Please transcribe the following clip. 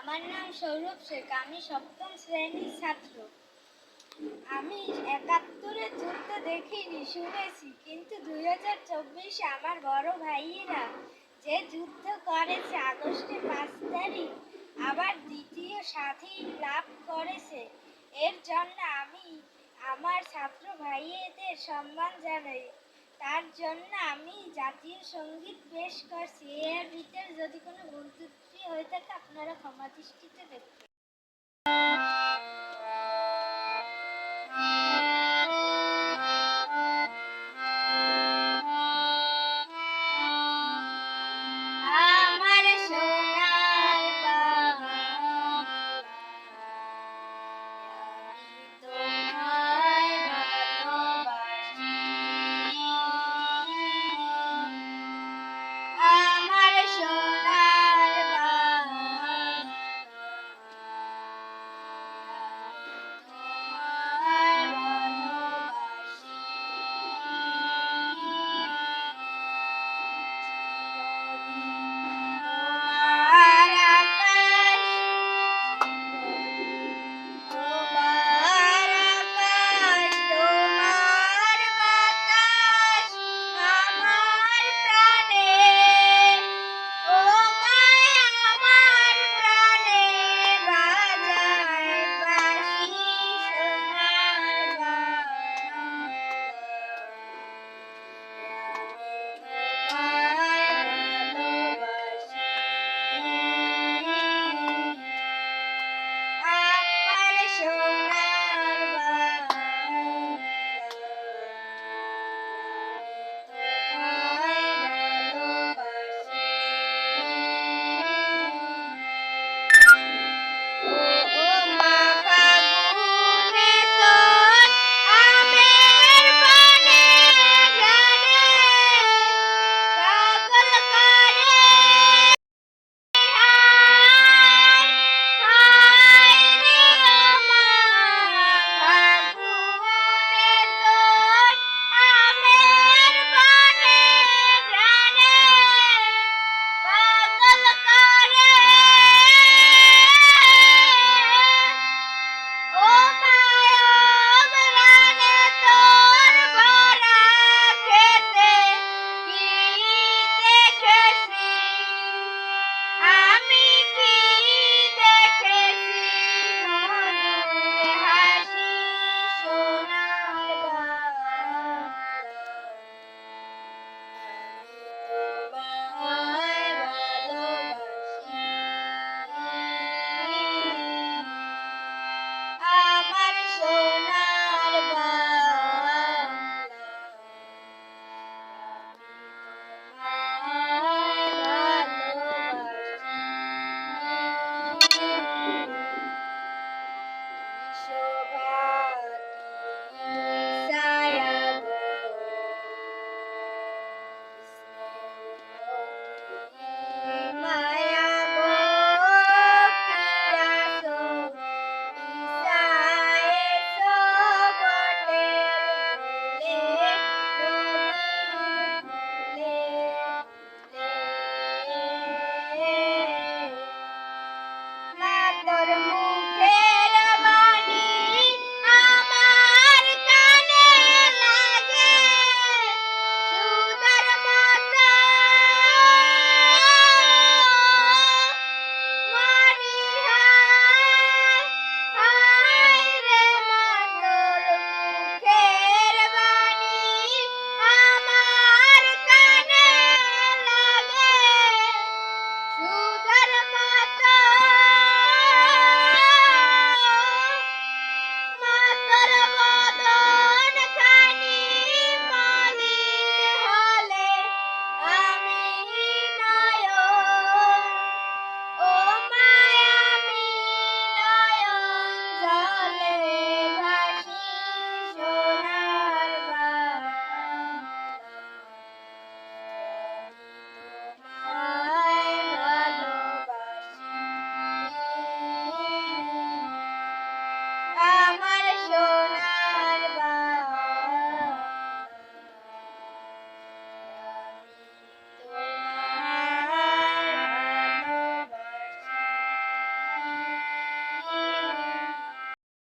আমার নাম সৌরভ শেখ, আমি সপ্তম শ্রেণির ছাত্র। আমি একাত্তরে যুদ্ধ দেখিনি, শুনেছি, কিন্তু দুই হাজার চব্বিশে আমার বড় ভাইয়েরা যে যুদ্ধ করেছে আগস্টে পাঁচ তারিখ, আবার দ্বিতীয় স্বাধীন লাভ করেছে। এর জন্য আমি আমার ছাত্র ভাইয়েদের সম্মান জানাই। তার জন্য আমি জাতীয় সংগীত পেশ করছি। এর ভিতরে যদি কোনো ভুল ত্রুটি হয়ে থাকে, আপনারা ক্ষমা দৃষ্টিতে দেখবেন